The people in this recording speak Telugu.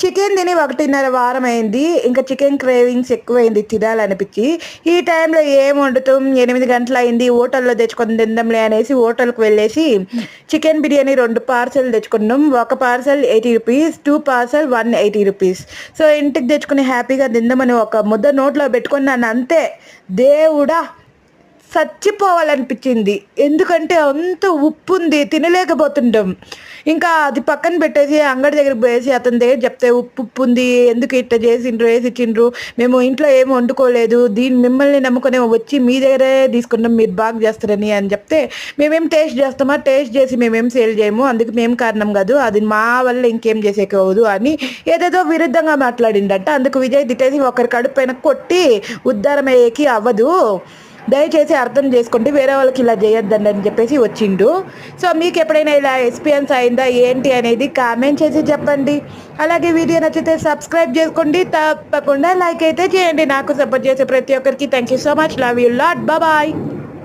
చికెన్ తిని ఒకటిన్నర వారం అయింది ఇంకా చికెన్ క్రేవింగ్స్ ఎక్కువైంది తినాలనిపించి. ఈ టైంలో ఏం వండుతాం? ఎనిమిది గంటలు అయింది హోటల్లో తెచ్చుకొని తిందాంలే అనేసి హోటల్కి వెళ్ళేసి చికెన్ బిర్యానీ రెండు పార్సల్ తెచ్చుకున్నాం. ఒక parcel eighty rupees two parcel one eighty rupees. So ఇంటికి తెచ్చుకుని హ్యాపీగా తిందామని ఒక ముద్ద నోట్లో పెట్టుకున్నాను. అంతే. దేవుడా! చచ్చిపోవాలనిపించింది. ఎందుకంటే అంత ఉప్పు ఉంది తినలేకపోతుంటాం. ఇంకా అది పక్కన పెట్టేసి అంగడి దగ్గర పోయేసి అతని దగ్గర చెప్తే ఉప్పు ఉప్పు ఉంది ఎందుకు ఇట్లా చేసిండ్రు వేసి ఇచ్చిండ్రు మేము ఇంట్లో ఏం వండుకోలేదు దీన్ని మిమ్మల్ని నమ్ముకునే వచ్చి మీ దగ్గరే తీసుకుంటాం మీరు బాగా చేస్తారని అని చెప్తే మేమేం టేస్ట్ చేస్తామా? టేస్ట్ చేసి మేమేం సేల్ చేయము అందుకు మేము కారణం కాదు అది మా వల్ల ఇంకేం చేసేకూడదు అని ఏదేదో విరుద్ధంగా మాట్లాడిండట. అందుకు విజయ్ తిట్టేసి ఒకరి కడుపు పైన కొట్టి ఉద్ధారం అయ్యేకి అవ్వదు. దయచేసి అర్థం చేసుకోండి వేరే వాళ్ళకి ఇలా చేయొద్దండి అని చెప్పేసి వచ్చిండు. సో మీకు ఎప్పుడైనా ఇలా ఎక్స్పీరియన్స్ అయిందా ఏంటి అనేది కామెంట్ చేసి చెప్పండి. అలాగే వీడియో నచ్చితే సబ్స్క్రైబ్ చేసుకోండి. తప్పకుండా లైక్ అయితే చేయండి. నాకు సపోర్ట్ చేసే ప్రతి ఒక్కరికి thank you so much. Love you lot. Bye.